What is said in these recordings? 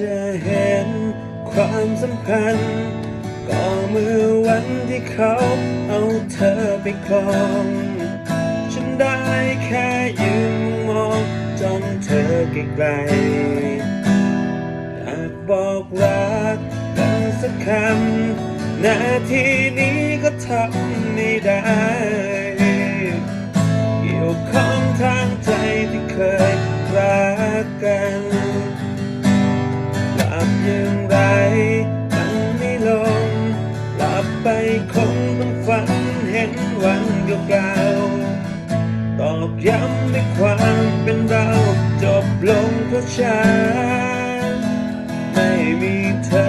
จะเห็นความสำคัญ ก็เมื่อวันที่เขาเอาเธอไปครอง ฉันได้แค่ยืนมองจ้องเธอไกลๆอยากบอกรักกันสักคำนาทีนี้ก็ทำไม่ได้ คงต้องฝันเห็นวันเก่าๆตอกย้ำในความเป็นเราจบลงเพราะฉันไม่มีเธอ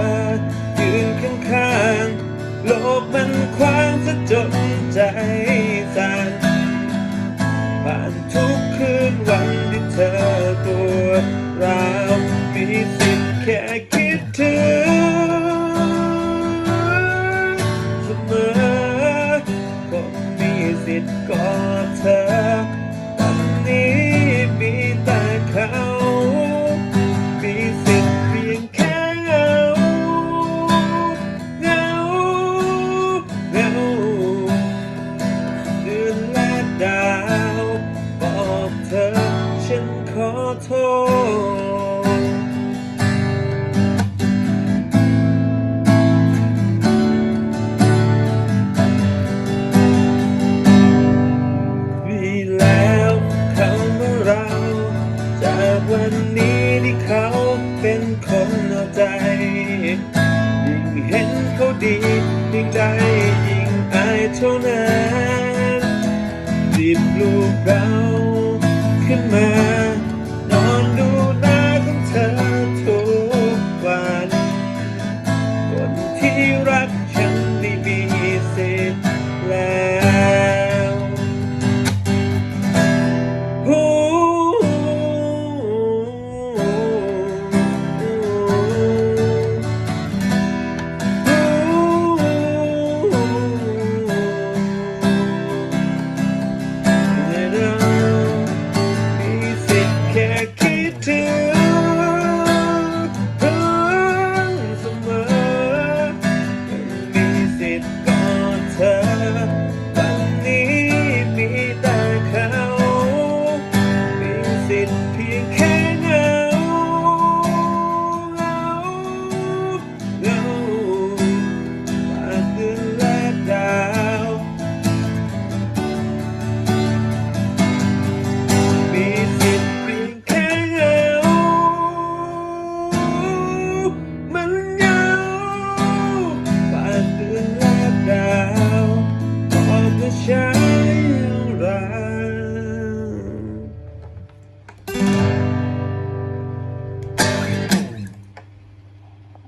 ยืนข้างๆโลกมันคว้างซะจนใจ กอดเธอตอนนี้มีแต่เขา มีสิทธิ์เพียงแค่เงาเงาเงาเดือนและดาว บอกเธอฉันขอโทษียิ่งได้ยิ่งอายเท่านั้นรีบลูกเราขึ้นมา นอนดูหน้าของเธอทุกวัน คนที่รักฉันไม่มีสิทธิ์แล้ว